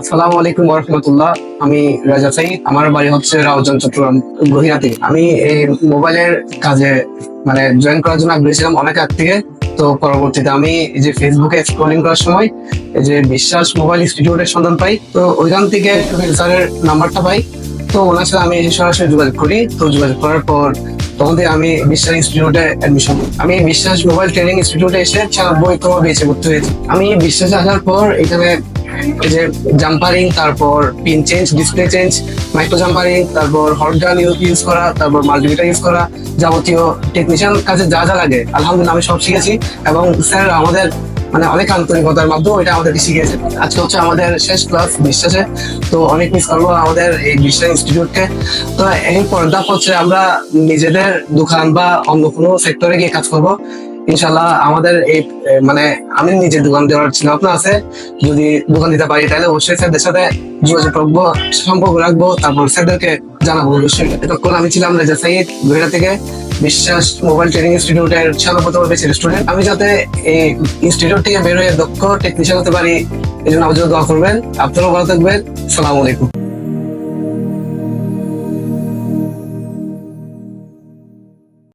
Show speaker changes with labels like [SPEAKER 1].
[SPEAKER 1] আসসালামু আলাইকুম আমি রাজা সাইদ, আমার বাড়ি হচ্ছে রাউজান চট্টগ্রাম গহিরাতে। আমি এই মোবাইলের কাজে মানে জয়েন করার জন্য আগ্রহী ছিলাম অনেক আগ থেকে। তো পরবর্তীতে আমি যে ফেসবুকে স্ক্রলিং করার সময় যে বিশ্বাস মোবাইল ইনস্টিটিউটের সন্ধান পাই, তো ওইখান থেকে স্যারের নাম্বারটা পাই। তো ওনার সাথে আমি সরাসরি যোগাযোগ করি। তো যোগাযোগ করার পর তখন থেকে আমি বিশ্বাস ইনস্টিটিউটে অ্যাডমিশন আমি বিশ্বাস মোবাইল ট্রেনিং ইনস্টিটিউটে এসে ছিয়ানব্বইতম বেঁচে ভর্তি হয়েছি। আমি বিশ্বাসে আসার পর এখানে এই যে জাম্পারিং তারপর pin change display change micro jumpering তারপর হট গান ইউজ করা, তারপর মাল্টিমিটার ইউজ করা, যাবতীয় টেকনিশিয়ান কাজে যা যা লাগে। আলহামদুলিল্লাহ, আমি সব শিখেছি এবং স্যার আমাদের মানে অনেক আন্তরিকতার মাধ্যমে এটা আমাদেরকে শিখিয়েছে। আজকে হচ্ছে আমাদের শেষ ক্লাস বিশ্বাসে। তো অনেক মিস করব আমাদের এই বিশ্বাস ইনস্টিটিউটকে তো এরপর ধাপ হচ্ছে আমরা নিজেদের দোকান বা অন্য কোনো সেক্টরে গিয়ে কাজ করব। ইনশাল্লাহ আমাদের এই মানে আমি নিজে দোকান দেওয়ার চিন্তা আছে। যদি দোকান দিতে পারি, তাহলে অবশ্যই স্যারদের সাথে যোগাযোগ রাখব, সম্পর্ক রাখব, তারপর স্যারদেরকে জানাব অবশ্যই। এতক্ষণ আমি ছিলাম রেজা সাইদ গহিরা থেকে বিশ্বাস মোবাইল ট্রেনিং ইনস্টিটিউটের ছিয়ানব্বই বেচের স্টুডেন্ট আমি যাতে এই ইনস্টিটিউট থেকে বেরোয় দক্ষ টেকনিশিয়ান হতে পারি এই জন্য জন্য দোয়া করবেন। আপনারাও ভালো থাকবেন। সালাম আলাইকুম।